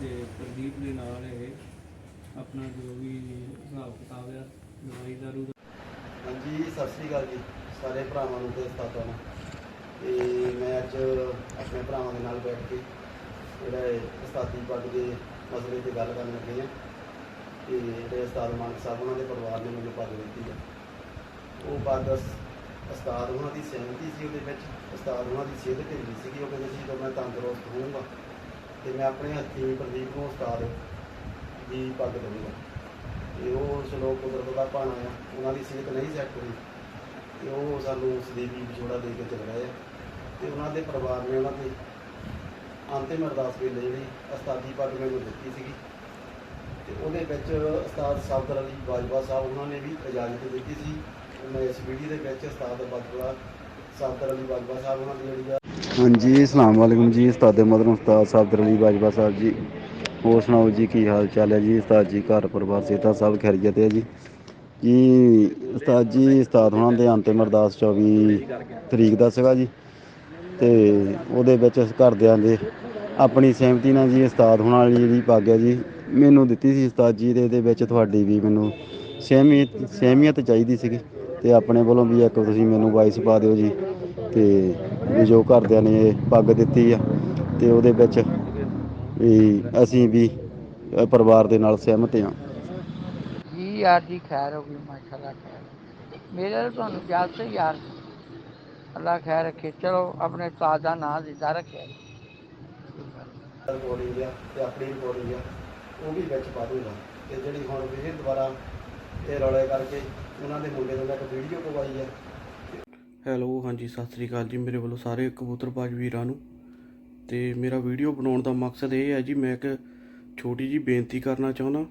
ਤੇ ਪ੍ਰਦੀਪ ਦੇ ਨਾਲ ਇਹ ਆਪਣਾ ਜੋ ਵੀ ਹਿਸਾਬ ਕਿਤਾਬ ਆ ਦਵਾਈ ਦਾਰੂ ਦਾ ਹਾਂਜੀ, ਸਤਿ ਸ੍ਰੀ ਅਕਾਲ ਜੀ, ਸਾਰੇ ਭਰਾਵਾਂ ਨੂੰ ਤੇ ਉਸਤਾਦਾਂ ਨੂੰ। ਤੇ ਮੈਂ ਅੱਜ ਆਪਣੇ ਭਰਾਵਾਂ ਦੇ ਨਾਲ ਬੈਠ ਕੇ ਜਿਹੜਾ ਇਹ ਉਸਤਾਦੀ ਪੱਗ ਦੇ ਮਸਲੇ ਤੇ ਗੱਲ ਕਰਨ ਲੱਗੇ ਹਾਂ। ਤੇ ਜਿਹੜੇ ਉਸਤਾਦ ਮਾਨਕ ਸਾਹਿਬ, ਉਹਨਾਂ ਦੇ ਪਰਿਵਾਰ ਨੇ ਮੈਨੂੰ ਪੱਗ ਦਿੱਤੀ ਹੈ ਉਹ ਪੱਗ ਉਸ- ਉਸਤਾਦ ਉਹਨਾਂ ਦੀ ਸਹਿਮਤੀ ਸੀ ਉਹਦੇ ਵਿੱਚ, ਉਸਤਾਦ ਉਹਨਾਂ ਦੀ ਸਿਹਤ ਢਿੱਲੀ ਸੀਗੀ, ਉਹ ਕਹਿੰਦੇ ਸੀ ਜਦੋਂ ਮੈਂ ਤੰਦਰੁਸਤ ਹੋਊਂਗਾ ਤੇ ਮੈਂ ਆਪਣੇ ਹੱਥੀਂ ਪ੍ਰਦੀਪ ਨੂੰ ਉਸਤਾਦ ਦੀ ਪੱਗ ਦਊਂਗਾ ਤੇ ਉਹ ਚਲੋ ਕੁਦਰਤ ਦਾ ਭਾਣਾ ਆ, ਉਹਨਾਂ ਦੀ ਸਿਹਤ ਨਹੀਂ ਸੈੱਟ ਹੋਈ। ਤੇ ਉਹ ਸਾਨੂੰ ਸਦੀਵੀ ਵਿਛੋੜਾ ਦੇ ਕੇ ਚਲੇ ਗਏ ਆ। ਤੇ ਉਹਨਾਂ ਦੇ ਪਰਿਵਾਰ ਨੇ ਉਹਨਾਂ ਦੇ ਅੰਤਿਮ ਅਰਦਾਸ ਵੇਲੇ ਜਿਹੜੀ ਉਸਤਾਦੀ ਪੱਗ ਮੈਨੂੰ ਦਿੱਤੀ ਸੀਗੀ। ਤੇ ਉਹਦੇ ਵਿੱਚ ਉਸਤਾਦ ਸਾਬਦਰ ਅਲੀ ਬਾਜਵਾ ਸਾਹਿਬ, ਉਹਨਾਂ ਨੇ ਵੀ ਇਜਾਜ਼ਤ ਦਿੱਤੀ ਸੀ। ਮੈਂ ਇਸ ਵੀਡੀਓ ਦੇ ਵਿੱਚ ਉਸਤਾਦ ਬਾਜਵਾ ਸਾਬਦਰ ਅਲੀ ਬਾਜਵਾ ਸਾਹਿਬ ਉਹਨਾਂ ਦੀ ਜਿਹੜੀ ਆ ਹਾਂਜੀ, ਅਸਲਾਮ ਵਾਲੇਕੁਮ ਜੀ, ਉਸਤਾਦ ਮਦਨ ਉਸਤਾਦ ਸਾਬਦਰ ਅਲੀ ਬਾਜਵਾ ਸਾਹਿਬ ਜੀ। ਹੋਰ ਸੁਣਾਓ ਜੀ, ਕੀ ਹਾਲ ਚਾਲ ਹੈ ਜੀ? ਉਸਤਾਦ ਜੀ, ਘਰ ਪਰਿਵਾਰ, ਸਿਹਤਾਂ ਸਭ ਖੈਰੀਅਤ ਹੈ ਜੀ? ਜੀ, ਉਸਤਾਦ ਜੀ, ਉਸਤਾਦ ਹੁਣਾਂ ਦੇ ਅੰਤਿਮ ਅਰਦਾਸ 24 ਤਰੀਕ ਦਾ ਸੀਗਾ ਜੀ। ਤੇ ਉਹਦੇ ਵਿੱਚ ਘਰਦਿਆਂ ਦੇ ਆਪਣੀ ਸਹਿਮਤੀ ਨਾਲ ਜੀ, ਉਸਤਾਦ ਹੁਣਾਂ ਵਾਲੀ ਜਿਹੜੀ ਪੱਗ ਹੈ ਜੀ, ਮੈਨੂੰ ਦਿੱਤੀ ਸੀ ਉਸਤਾਦ ਜੀ ਦੇ ਇਹਦੇ ਵਿੱਚ ਤੁਹਾਡੀ ਵੀ ਮੈਨੂੰ ਸਹਿਮੀਅਤ ਸਹਿਮੀਅਤ ਚਾਹੀਦੀ ਸੀਗੀ। ਤੇ ਆਪਣੇ ਵੱਲੋਂ ਵੀ ਇੱਕ ਤੁਸੀਂ ਮੈਨੂੰ ਵਾਇਸ ਪਾ ਦਿਓ ਜੀ। ਤੇ ਵੀ ਜੋ ਘਰਦਿਆਂ ਨੇ ਇਹ ਪੱਗ ਦਿੱਤੀ ਆ ਤੇ ਉਹਦੇ ਵਿੱਚ ਵੀ ਅਸੀਂ ਵੀ ਅ, ਪਰਿਵਾਰ ਦੇ ਨਾਲ ਸਹਿਮਤ ਹਾਂ। ਜੀ ਯਾਰ ਦੀ ਖੈਰ ਹੋ ਗਈ ਮਾਸ਼ਾਅੱਲਾ ਖੈਰ। ਮੇਰੇ ਤਾਂ ਤੁਹਾਨੂੰ ਯਾਦ ਸੇ। ਯਾਰ ਅੱਲਾ ਖੈਰ ਰੱਖੇ ਚਲੋ ਆਪਣੇ ਉਸਤਾਦ ਦਾ ਨਾਮ ਜ਼ਿੰਦਾ ਰੱਖਿਆ। ਆ ਤੇ ਆਪਣੀ ਰਿਕਾਰਡਿੰਗ ਆ ਉਹ ਵੀ ਵਿੱਚ ਪਾ ਦੂੰਗਾ। ਤੇ ਜਿਹੜੀ ਹੁਣ ਵੀ ਦੁਬਾਰਾ ਇਹ ਰੌਲੇ ਕਰਕੇ ਉਹਨਾਂ ਦੇ ਮੁੰਡੇ ਨੂੰ ਮੈਂ ਇੱਕ ਵੀਡੀਓ ਪਵਾਈ ਆ ਹੈਲੋ, ਹਾਂਜੀ, ਸਤਿ ਸ੍ਰੀ ਅਕਾਲ ਜੀ। ਮੇਰੇ ਵੱਲੋਂ ਸਾਰੇ ਕਬੂਤਰਬਾਜ਼ ਵੀਰਾਂ ਨੂੰ। ਤੇ ਮੇਰਾ ਵੀਡੀਓ ਬਣਾਉਣ ਦਾ ਮਕਸਦ ਇਹ ਹੈ ਜੀ, ਮੈਂ ਇੱਕ ਛੋਟੀ ਜੀ ਬੇਨਤੀ ਕਰਨਾ ਚਾਹੁੰਦਾ।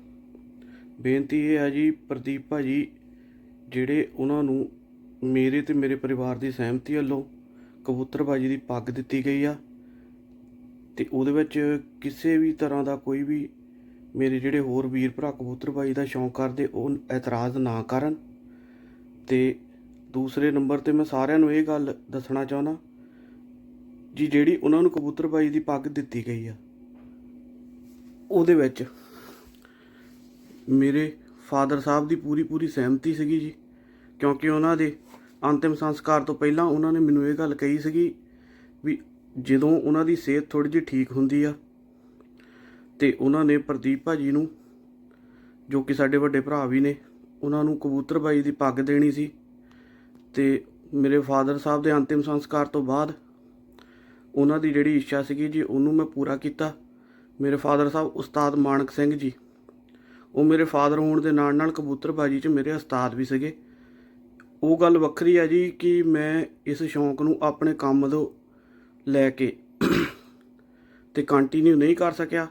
ਬੇਨਤੀ ਇਹ ਹੈ ਜੀ, ਪ੍ਰਦੀਪ ਭਾਜੀ, ਜਿਹੜੇ ਉਹਨਾਂ ਨੂੰ ਮੇਰੇ ਤੇ ਮੇਰੇ ਪਰਿਵਾਰ ਦੀ ਸਹਿਮਤੀ ਵੱਲੋਂ ਕਬੂਤਰਬਾਜੀ ਦੀ ਪੱਗ ਦਿੱਤੀ ਗਈ ਆ, ਤੇ ਉਹਦੇ ਵਿੱਚ ਕਿਸੇ ਵੀ ਤਰ੍ਹਾਂ ਦਾ ਕੋਈ ਵੀ ਮੇਰੇ ਜਿਹੜੇ ਹੋਰ ਵੀਰ ਭਰਾ ਕਬੂਤਰਬਾਜੀ ਦਾ ਸ਼ੌਂਕ ਕਰਦੇ, ਉਹ ਇਤਰਾਜ਼ ਨਾ ਕਰਨ। ਤੇ ਦੂਸਰੇ ਨੰਬਰ ਤੇ ਮੈਂ ਸਾਰਿਆਂ ਨੂੰ ਇਹ ਗੱਲ ਦੱਸਣਾ ਚਾਹੁੰਦਾ ਜੀ, ਜਿਹੜੀ ਉਹਨਾਂ ਨੂੰ ਕਬੂਤਰਬਾਜੀ ਦੀ ਪੱਗ ਦਿੱਤੀ ਗਈ ਆ, ਉਹਦੇ ਵਿੱਚ ਮੇਰੇ ਫਾਦਰ ਸਾਹਿਬ ਦੀ ਪੂਰੀ ਪੂਰੀ ਸਹਿਮਤੀ ਸੀਗੀ ਜੀ, ਕਿਉਂਕਿ ਉਹਨਾਂ ਦੇ ਅੰਤਿਮ ਸੰਸਕਾਰ ਤੋਂ ਪਹਿਲਾਂ ਉਹਨਾਂ ਨੇ ਮੈਨੂੰ ਇਹ ਗੱਲ ਕਹੀ ਸੀਗੀ ਵੀ ਜਦੋਂ ਉਹਨਾਂ ਦੀ ਸਿਹਤ ਥੋੜੀ ਜਿਹੀ ਠੀਕ ਹੁੰਦੀ ਆ ਤੇ ਉਹਨਾਂ ਨੇ ਪ੍ਰਦੀਪ ਭਾਜੀ ਨੂੰ, ਜੋ ਕਿ ਸਾਡੇ ਵੱਡੇ ਭਰਾ ਵੀ ਨੇ, ਉਹਨਾਂ ਨੂੰ ਕਬੂਤਰਬਾਜੀ ਦੀ ਪੱਗ ਦੇਣੀ ਸੀ। ਤੇ ਮੇਰੇ ਫਾਦਰ ਸਾਹਿਬ ਦੇ ਅੰਤਿਮ ਸੰਸਕਾਰ ਤੋਂ ਬਾਅਦ ਉਹਨਾਂ ਦੀ ਜਿਹੜੀ ਇੱਛਾ ਸੀਗੀ ਜੀ, ਉਹਨੂੰ ਮੈਂ ਪੂਰਾ ਕੀਤਾ। ਮੇਰੇ ਫਾਦਰ ਸਾਹਿਬ ਉਸਤਾਦ ਮਾਨਕ ਸਿੰਘ ਜੀ, ਉਹ ਮੇਰੇ ਫਾਦਰ ਹੋਣ ਦੇ ਨਾਲ ਨਾਲ ਕਬੂਤਰਬਾਜੀ 'ਚ ਮੇਰੇ ਉਸਤਾਦ ਵੀ ਸੀਗੇ। ਉਹ ਗੱਲ ਵੱਖਰੀ ਹੈ ਜੀ ਕਿ ਮੈਂ ਇਸ ਸ਼ੌਂਕ ਨੂੰ ਆਪਣੇ ਕੰਮ ਤੋਂ ਲੈ ਕੇ ਤੇ ਕੰਟੀਨਿਊ ਨਹੀਂ ਕਰ ਸਕਿਆ।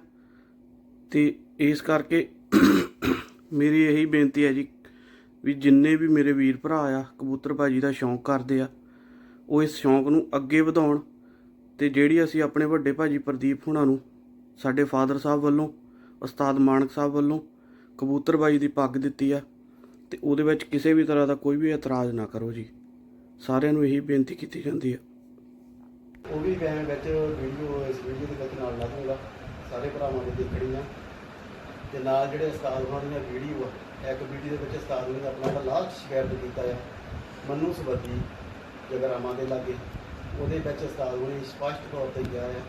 ਤੇ ਇਸ ਕਰਕੇ ਮੇਰੀ ਇਹੀ ਬੇਨਤੀ ਹੈ ਜੀ ਵੀ ਜਿੰਨੇ ਵੀ ਮੇਰੇ ਵੀਰ ਭਰਾ ਆ ਕਬੂਤਰਬਾਜੀ ਦਾ ਸ਼ੌਂਕ ਕਰਦੇ ਆ, ਉਹ ਇਸ ਸ਼ੌਂਕ ਨੂੰ ਅੱਗੇ ਵਧਾਉਣ ਤੇ ਜਿਹੜੀ ਅਸੀਂ ਆਪਣੇ ਵੱਡੇ ਭਾਜੀ ਪ੍ਰਦੀਪ ਹੁਣਾਂ ਨੂੰ, ਸਾਡੇ ਫਾਦਰ ਸਾਹਿਬ ਵੱਲੋਂ, ਉਸਤਾਦ ਮਾਨਕ ਸਾਹਿਬ ਵੱਲੋਂ ਕਬੂਤਰਬਾਜੀ ਦੀ ਪੱਗ ਦਿੱਤੀ ਆ, ਤੇ ਉਹਦੇ ਵਿੱਚ ਕਿਸੇ ਵੀ ਤਰ੍ਹਾਂ ਦਾ ਕੋਈ ਵੀ ਇਤਰਾਜ਼ ਨਾ ਕਰੋ ਜੀ। ਸਾਰਿਆਂ ਨੂੰ ਇਹੀ ਬੇਨਤੀ ਕੀਤੀ ਜਾਂਦੀ ਹੈ ਉਹ ਵੀ ਮੈਂ ਵਿੱਚ ਵੀਡੀਓ ਇਸ ਵੀਡੀਓ ਦੇ ਵਿੱਚ ਨਾਲ ਲਾ ਸਾਰੇ ਭਰਾਵਾਂ ਨੇ ਦੇਖਣੀ ਆ ਤੇ ਨਾਲ ਜਿਹੜੇ ਉਸਤਾਦ ਉਹਨਾਂ ਵੀਡੀਓ ਆ ਇੱਕ ਵੀਡੀਓ ਦੇ ਵਿੱਚ ਉਸਤਾਦ ਨੇ ਆਪਣਾ ਇੱਕ ਲਾਸਟ ਸ਼ਿਕਾਇਤ ਕੀਤਾ ਆ, ਮੰਨੂ ਸਬੱਦੀ ਜਗਰਾਮਾਂ ਦੇ ਲਾਗੇ। ਉਹਦੇ ਵਿੱਚ ਉਸਤਾਦ ਨੇ ਸਪਸ਼ਟ ਤੌਰ ਤੇ ਕਿਹਾ ਆ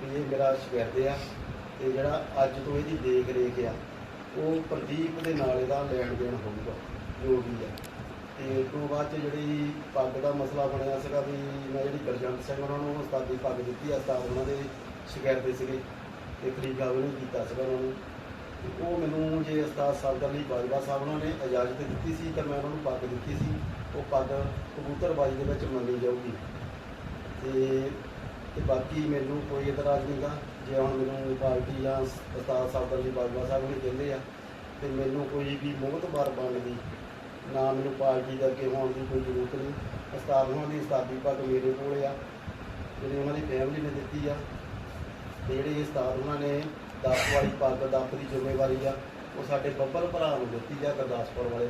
ਵੀ ਇਹ ਮੇਰਾ ਸ਼ਿਕਾਇਤ ਆ ਤੇ ਜਿਹੜਾ ਅੱਜ ਤੋਂ ਇਹਦੀ ਦੇਖ ਰੇਖ ਆ, ਉਹ ਪ੍ਰਦੀਪ ਦੇ ਨਾਲ ਇਹਦਾ ਲੈਣ ਦੇਣ ਹੋਊਗਾ, ਜੋ ਵੀ ਆ। ਤੇ ਉਸ ਤੋਂ ਬਾਅਦ 'ਚ ਜਿਹੜੀ ਪੱਗ ਦਾ ਮਸਲਾ ਬਣਿਆ ਸੀਗਾ ਵੀ ਮੈਂ ਜਿਹੜੀ ਗਰਜੰਟ ਸਿੰਘ ਉਹਨਾਂ ਨੂੰ ਉਸਤਾਦੀ ਪੱਗ ਦਿੱਤੀ ਆ, ਉਸਤਾਦ ਉਹਨਾਂ ਦੇ ਸ਼ਿਕਾਇਤ ਦੇ ਸੀਗੇ, ਤੇ ਖਰੀਦਾ ਵੀ ਨਹੀਂ ਕੀਤਾ ਸੀਗਾ ਉਹਨਾਂ ਨੂੰ। ਉਹ ਮੈਨੂੰ ਜੇ ਉਸਤਾਦ ਸਰਦਾਰ ਲਈ ਬਾਜਵਾ ਸਾਹਿਬ ਉਹਨਾਂ ਨੇ ਇਜਾਜ਼ਤ ਦਿੱਤੀ ਸੀ ਤਾਂ ਮੈਂ ਉਹਨਾਂ ਨੂੰ ਪੱਗ ਦਿੱਤੀ ਸੀ। ਉਹ ਪੱਗ ਕਬੂਤਰਬਾਜੀ ਦੇ ਵਿੱਚ ਮੰਨੀ ਜਾਊਗੀ। ਤੇ ਤੇ ਬਾਕੀ ਮੈਨੂੰ ਕੋਈ ਇਤਰਾਜ਼ ਨਹੀਂਗਾ ਜੇ ਹੁਣ ਮੈਨੂੰ ਪਾਰਟੀ ਜਾਂ ਉਸਤਾਦ ਸਰਦਾਰ ਲਈ ਬਾਜਵਾ ਸਾਹਿਬ ਨੇ ਕਹਿੰਦੇ ਆ, ਤੇ ਮੈਨੂੰ ਕੋਈ ਵੀ ਮੋਹਤਬਾਰ ਬਣਨ ਦੀ, ਨਾ ਮੈਨੂੰ ਪਾਰਟੀ ਦੇ ਅੱਗੇ ਹੋਣ ਦੀ ਕੋਈ ਜ਼ਰੂਰਤ ਨਹੀਂ। ਉਸਤਾਦ ਉਹਨਾਂ ਦੀ ਉਸਤਾਦੀ ਪੱਗ ਮੇਰੇ ਕੋਲ ਆ। ਜਿਹੜੀ ਉਹਨਾਂ ਦੀ ਫੈਮਿਲੀ ਨੇ ਦਿੱਤੀ ਆ ਜਿਹੜੇ ਜਿਹੜੀ ਉਸਤਾਦ ਉਹਨਾਂ ਨੇ ਦਸ ਵਾਲੀ ਪੱਗ ਦੱਪ ਦੀ ਜ਼ਿੰਮੇਵਾਰੀ ਆ, ਉਹ ਸਾਡੇ ਬੱਬਲ ਭਰਾ ਨੂੰ ਦਿੱਤੀ ਆ ਗੁਰਦਾਸਪੁਰ ਵਾਲੇ।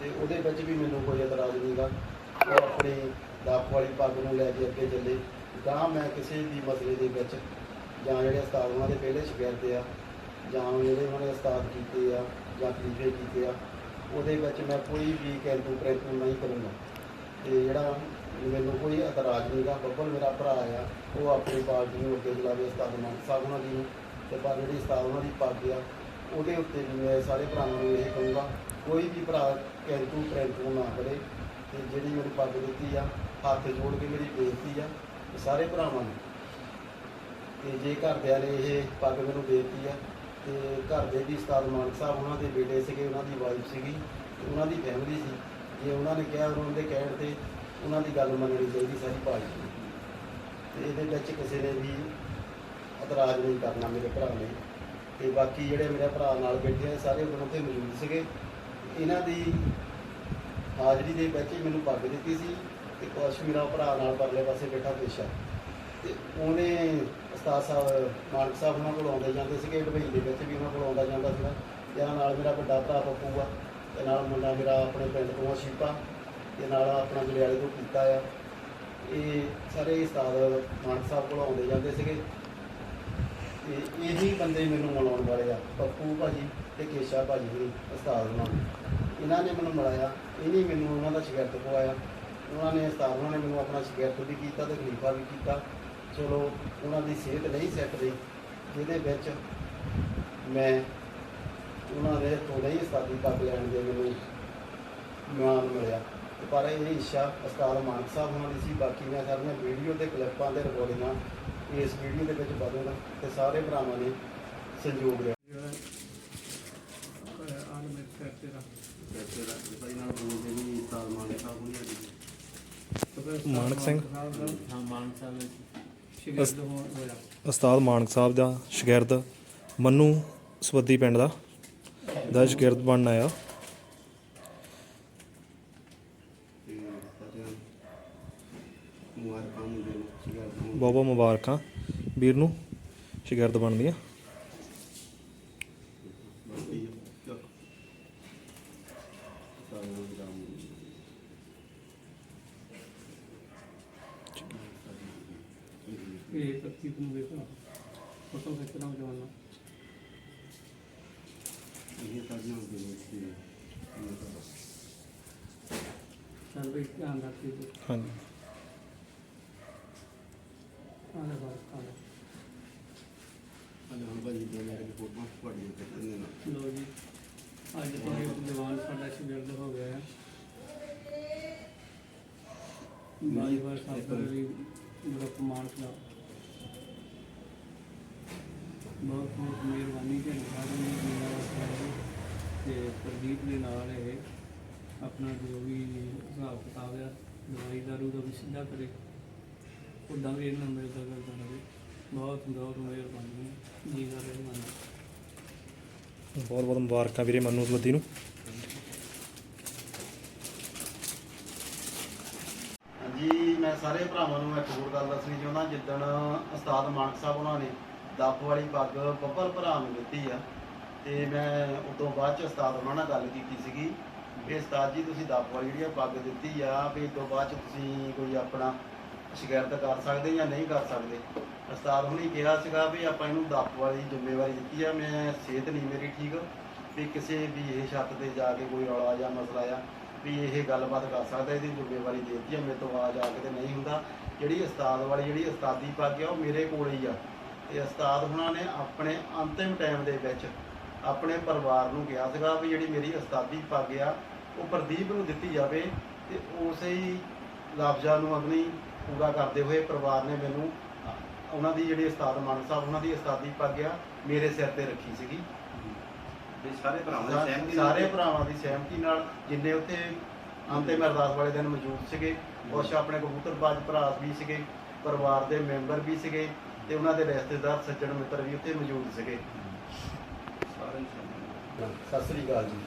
ਤੇ ਉਹਦੇ ਵਿੱਚ ਵੀ ਮੈਨੂੰ ਕੋਈ ਇਤਰਾਜ਼ ਨਹੀਂਗਾ ਉਹ ਆਪਣੀ ਦੱਪ ਵਾਲੀ ਪੱਗ ਨੂੰ ਲੈ ਕੇ ਅੱਗੇ ਚੱਲੇ। ਤਾਂ ਮੈਂ ਕਿਸੇ ਵੀ ਮਸਲੇ ਦੇ ਵਿੱਚ ਜਾਂ ਜਿਹੜੇ ਉਸਤਾਦ ਉਹਨਾਂ ਦੇ ਪਹਿਲੇ ਸ਼ਾਗਿਰਦ ਆ, ਜਾਂ ਜਿਹੜੇ ਉਹਨਾਂ ਨੇ ਉਸਤਾਦ ਕੀਤੇ ਆ, ਜਾਂ ਖਲੀਫੇ ਕੀਤੇ ਆ, ਉਹਦੇ ਵਿੱਚ ਮੈਂ ਕੋਈ ਵੀ ਕੈਂਤੂ ਪ੍ਰੈਂਤੂ ਨਹੀਂ ਕਰੂੰਗਾ। ਤੇ ਜਿਹੜਾ ਮੈਨੂੰ ਕੋਈ ਇਤਰਾਜ਼ ਨਹੀਂਗਾ ਬੱਬਲ ਮੇਰਾ ਭਰਾ ਆ, ਉਹ ਆਪਣੀ ਪਾਰਟੀ ਨੂੰ ਅੱਗੇ ਚਲਾਵੇ, ਉਸਤਾਦ ਮਾਨ ਸਾਹਿਬ ਉਹਨਾਂ ਦੀ ਤੇ ਪਰ ਜਿਹੜੀ ਉਸਤਾਦ ਉਹਨਾਂ ਦੀ ਪੱਗ ਆ, ਉਹਦੇ ਉੱਤੇ ਵੀ ਮੈਂ ਸਾਰੇ ਭਰਾਵਾਂ ਨੂੰ ਇਹ ਕਹੂੰਗਾ, ਕੋਈ ਵੀ ਭਰਾ ਕੈਂਤੂ ਪ੍ਰੈਂਤੂ ਨਾ ਕਰੇ ਤੇ ਜਿਹੜੀ ਮੈਨੂੰ ਪੱਗ ਦਿੱਤੀ ਆ, ਹੱਥ ਜੋੜ ਕੇ ਮੇਰੀ ਬੇਨਤੀ ਆ ਸਾਰੇ ਭਰਾਵਾਂ ਨੂੰ। ਤੇ ਜੇ ਘਰਦਿਆਂ ਨੇ ਇਹ ਪੱਗ ਮੈਨੂੰ ਦੇ ਆ, ਤੇ ਘਰ ਦੇ ਵੀ ਉਸਤਾਦ ਮਾਨਕ ਸਾਹਿਬ, ਉਹਨਾਂ ਦੇ ਬੇਟੇ ਸੀਗੇ, ਉਹਨਾਂ ਦੀ ਵਾਈਫ ਸੀਗੀ, ਤੇ ਉਹਨਾਂ ਦੀ ਫੈਮਿਲੀ ਸੀ। ਜੇ ਉਹਨਾਂ ਨੇ ਕਿਹਾ, ਉਹਨਾਂ ਦੇ ਕਹਿਣ ਤੇ ਉਹਨਾਂ ਦੀ ਗੱਲ ਮੰਨਣੀ ਚਾਹੀਦੀ ਸਾਰੀ ਪਾਰਟੀ ਨੂੰ। ਤੇ ਇਹਦੇ ਵਿੱਚ ਕਿਸੇ ਨੇ ਵੀ ਇਤਰਾਜ਼ ਨਹੀਂ ਕਰਨਾ ਮੇਰੇ ਭਰਾ ਨੇ। ਤੇ ਬਾਕੀ ਜਿਹੜੇ ਮੇਰੇ ਭਰਾ ਨਾਲ ਬੈਠੇ ਆ, ਸਾਰੇ ਉਦੋਂ ਉੱਥੇ ਮੌਜੂਦ ਸੀਗੇ। ਇਹਨਾਂ ਦੀ ਹਾਜ਼ਰੀ ਦੇ ਵਿੱਚ ਹੀ ਮੈਨੂੰ ਪੱਗ ਦਿੱਤੀ ਸੀ ਤੇ ਕੁਛ ਮੇਰਾ ਭਰਾ ਨਾਲ ਪਰਲੇ ਪਾਸੇ ਬੈਠਾ ਪੇਸ਼ਾ ਤੇ ਉਹਨੇ ਉਸਤਾਦ ਸਾਹਿਬ ਮਾਨਕ ਸਾਹਿਬ ਉਹਨਾਂ ਕੋਲ ਆਉਂਦੇ ਜਾਂਦੇ ਸੀਗੇ, ਡਬਈ ਦੇ ਵਿੱਚ ਵੀ ਉਹਨਾਂ ਕੋਲ ਆਉਂਦਾ ਜਾਂਦਾ ਸੀਗਾ। ਜਿਹਨਾਂ ਨਾਲ ਮੇਰਾ ਵੱਡਾ ਭਰਾ ਪੱਪੂ ਆ, ਤੇ ਨਾਲ ਮੁੰਡਾ ਮੇਰਾ ਆਪਣੇ ਪਿੰਡ ਤੋਂ ਆ, ਸ਼ੀਪਾ। ਤੇ ਨਾਲ ਆਪਣਾ ਜਲਿਆਲੇ ਤੋਂ ਕੀਤਾ ਆ। ਇਹ ਸਾਰੇ ਉਸਤਾਦ ਮਾਨਕ ਸਾਹਿਬ ਕੋਲ ਆਉਂਦੇ ਜਾਂਦੇ ਸੀਗੇ। ਤੇ ਇਹੀ ਬੰਦੇ ਮੈਨੂੰ ਮਿਲਾਉਣ ਵਾਲੇ ਆ, ਪੱਪੂ ਭਾਜੀ ਤੇ ਕੇਸ਼ਾ ਭਾਜੀ ਵੀ, ਉਸਤਾਦ ਉਹਨਾਂ ਨੂੰ ਇਹਨਾਂ ਨੇ ਮੈਨੂੰ ਮਿਲਾਇਆ ਇਹਨੇ ਮੈਨੂੰ ਉਹਨਾਂ ਦਾ ਸ਼ਿਕਾਇਤ ਪਵਾਇਆ। ਉਹਨਾਂ ਨੇ, ਉਸਤਾਦ ਉਹਨਾਂ ਨੇ ਮੈਨੂੰ ਆਪਣਾ ਸ਼ਿਕਾਇਤ ਵੀ ਕੀਤਾ ਤੇ ਖਲੀਫਾ ਵੀ ਕੀਤਾ। ਚਲੋ, ਉਹਨਾਂ ਦੀ ਸਿਹਤ ਨਹੀਂ ਸੈੱਟ ਰਹੀ, ਜਿਹਦੇ ਵਿੱਚ ਮੈਂ ਉਹਨਾਂ ਦੇ ਤੋਂ ਨਹੀਂ ਉਸਤਾਦੀ ਤੱਕ ਲੈਣ ਦੇ ਮੈਨੂੰ ਮਾਣ ਮਿਲਿਆ। ਪਰ ਇਹ ਇੱਛਾ ਉਸਤਾਦ ਮਾਨਕ ਸਾਹਿਬ ਉਹਨਾਂ ਦੀ ਸੀ, ਬਾਕੀ ਮੈਂ ਸਾਰੀਆਂ ਵੀਡੀਓ ਤੇ ਕਲਿੱਪਾਂ ਤੇ ਰਿਕਾਰਡਿੰਗਾਂ ਇਸ ਵੀਡੀਓ ਦੇ ਵਿੱਚ ਪਾਦੂੰਗਾ ਤੇ ਸਾਰੇ ਭਰਾਵਾਂ ਨੇ ਸੰਯੋਗ ਉਸਤਾਦ ਮਾਨਕ ਮਾਨਕ ਸਿੰਘ? ਹਾਂ ਮਾਨ ਸਾਹਿਬ ਉਸਤਾਦ ਮਾਨਕ ਸਾਹਿਬ ਦਾ ਸ਼ਾਗਿਰਦ ਮੰਨੂ ਸਵੱਦੀ ਪਿੰਡ ਦਾ ਦਾ ਸ਼ਾਗਿਰਦ ਬਣਨ ਆਇਆ ਤੇ ਸਾਰਿਆਂ ਨੂੰ ਮੁਬਾਰਕਾਂ ਮੁੰਡੇ ਨੂੰ ਸੀਗਾ ਬਹੁਤ ਬਹੁਤ ਮੁਬਾਰਕਾਂ। ਵੀਰ ਨੂੰ ਸ਼ਾਗਿਰਦ ਬਣਨ ਦੀਆਂ ਬਾਕੀ ਚਲੋ ਸਾਰਿਆਂ ਨੂੰ ਵਿਰਾਮ ਦਿਓ। ਇਹ ਤਰਤੀਬ ਨੂੰ ਵੇਖੋ ਫੋਟੋ ਖਿੱਚਣਾ ਜਵਾਨਾ। ਇਹ ਸਾਰੀਆਂ ਦੇ ਵਿੱਚ ਚੱਲ ਵੀ ਧਿਆਨ ਰੱਖ ਕੇ ਹਾਂਜੀ। ਆਲੇ ਬਾਰ ਆਲੇ ਅੱਜ ਹੁਣ ਭਾਜੀ ਦੇ ਮੇਰੇ ਫੋਟੋ ਤੁਹਾਡੀ ਕਿਤੇ ਨੇ ਨਾ। ਲੋ ਜੀ ਅੱਜ ਤੋਂ ਇਹ ਜਵਾਨ ਸਾਡਾ ਸ਼ਿਗਰਦ ਹੋ ਗਿਆ ਹੈ। ਬਾਈ ਵਾਰ ਸਾਡਾ ਵੀ ਬੜਾ ਕਮਾਲ ਦਾ। ਬਹੁਤ ਬਹੁਤ ਮਿਹਰਬਾਨੀ ਕਿ ਸਾਰੇ ਨੇ ਮੇਰਾ ਵਾਸਤੇ ਤੇ ਪ੍ਰਦੀਪ ਦੇ ਨਾਲ ਇਹ ਆਪਣਾ ਜੋ ਵੀ ਹਿਸਾਬ ਕਿਤਾਬ ਆ ਦਵਾਈ ਦਾਰੂ ਦਾ ਵੀ ਸਿੱਧਾ ਕਰੇ। ਉਦਾਂ ਵੀ ਇਹਨਾਂ ਮਿਲਦਾ ਕਰਦਾ ਰਹੇ ਬਹੁਤ ਬਹੁਤ ਮਿਹਰਬਾਨੀ ਜੀ ਦਾ ਰਹਿਮਾਨ ਬਹੁਤ ਬਹੁਤ ਮੁਬਾਰਕਾਂ ਵੀਰੇ ਮੰਨੂ ਸਵੱਦੀ ਨੂੰ। ਹਾਂਜੀ ਮੈਂ ਸਾਰੇ ਭਰਾਵਾਂ ਨੂੰ ਇੱਕ ਹੋਰ ਗੱਲ ਦੱਸਣੀ ਚਾਹੁੰਦਾ ਜਿੱਦਣ ਉਸਤਾਦ ਮਾਨਕ ਸਾਹਿਬ ਉਹਨਾਂ ਨੇ ਦੱਪ ਵਾਲੀ ਪੱਗ ਬੱਬਰ ਭਰਾ ਨੂੰ ਦਿੱਤੀ ਆ ਤੇ ਮੈਂ ਉਦੋਂ ਬਾਅਦ ਚ ਉਸਤਾਦ ਉਹਨਾਂ ਨਾਲ ਗੱਲ ਕੀਤੀ ਸੀਗੀ ਵੀ ਉਸਤਾਦ ਜੀ ਤੁਸੀਂ ਦੱਪ ਵਾਲੀ ਜਿਹੜੀ ਆ ਪੱਗ ਦਿੱਤੀ ਆ ਵੀ ਉਦੋਂ ਬਾਅਦ ਚ ਤੁਸੀਂ ਕੋਈ ਆਪਣਾ ਸ਼ਿਕਾਇਤ ਕਰ ਸਕਦੇ ਜਾਂ ਨਹੀਂ ਕਰ ਸਕਦੇ। ਉਸਤਾਦ ਹੁਣੀ ਕਿਹਾ ਸੀਗਾ ਵੀ ਆਪਾਂ ਇਹਨੂੰ ਦੱਪ ਵਾਲੀ ਜ਼ਿੰਮੇਵਾਰੀ ਦਿੱਤੀ ਆ, ਮੈਂ ਸਿਹਤ ਨਹੀਂ ਮੇਰੀ ਠੀਕ, ਵੀ ਕਿਸੇ ਵੀ ਇਹ ਛੱਤ ਤੇ ਜਾ ਕੇ ਕੋਈ ਰੌਲਾ ਜਾਂ ਮਸਲਾ ਆ, ਵੀ ਇਹ ਗੱਲਬਾਤ ਕਰ ਸਕਦਾ, ਇਹਦੀ ਜ਼ਿੰਮੇਵਾਰੀ ਦੇ ਦਿੱਤੀ ਆ, ਮੇਰੇ ਤੋਂ ਆਵਾਜ਼ ਆ ਕੇ ਤੇ ਨਹੀਂ ਹੁੰਦਾ। ਜਿਹੜੀ ਉਸਤਾਦ ਵਾਲੀ, ਜਿਹੜੀ ਉਸਤਾਦੀ ਪੱਗ ਆ, ਉਹ ਮੇਰੇ ਕੋਲ ਹੀ ਆ। ਤੇ ਉਸਤਾਦ ਹੁਣਾਂ ਨੇ ਆਪਣੇ ਅੰਤਿਮ ਟਾਈਮ ਦੇ ਵਿੱਚ ਆਪਣੇ ਪਰਿਵਾਰ ਨੂੰ ਕਿਹਾ ਸੀਗਾ ਵੀ ਜਿਹੜੀ ਮੇਰੀ ਉਸਤਾਦੀ ਪੱਗ ਆ, ਉਹ ਪ੍ਰਦੀਪ ਨੂੰ ਦਿੱਤੀ ਜਾਵੇ ਤੇ ਉਸੇ ਹੀ ਲਫ਼ਜ਼ਾਂ ਨੂੰ ਅਗਨੀ ਪੂਰਾ ਕਰਦੇ ਹੋਏ ਪਰਿਵਾਰ ਨੇ ਮੈਨੂੰ ਉਹਨਾਂ ਦੀ ਜਿਹੜੀ ਉਸਤਾਦ ਮਾਨ ਸਾਹਿਬ ਉਹਨਾਂ ਦੀ ਉਸਤਾਦੀ ਪੱਗ ਆ ਮੇਰੇ ਸਿਰ ਤੇ ਰੱਖੀ ਸੀਗੀ। ਸਾਰੇ ਭਰਾਵਾਂ ਦੀ ਸਹਿਮਤੀ ਨਾਲ ਸਾਰੇ ਭਰਾਵਾਂ ਦੀ ਸਹਿਮਤੀ ਨਾਲ ਜਿੰਨੇ ਉੱਥੇ ਅੰਤਿਮ ਅਰਦਾਸ ਵਾਲੇ ਦਿਨ ਮੌਜੂਦ ਸੀਗੇ ਕੁਛ ਆਪਣੇ ਕਬੂਤਰਬਾਜ਼ ਭਰਾ ਵੀ ਸੀਗੇ ਪਰਿਵਾਰ ਦੇ ਮੈਂਬਰ ਵੀ ਸੀਗੇ ਤੇ ਉਹਨਾਂ ਦੇ ਰਿਸ਼ਤੇਦਾਰ ਸੱਜਣ ਮਿੱਤਰ ਵੀ ਉੱਥੇ ਮੌਜੂਦ ਸੀਗੇ। ਸਤਿ ਸ੍ਰੀ ਅਕਾਲ ਜੀ।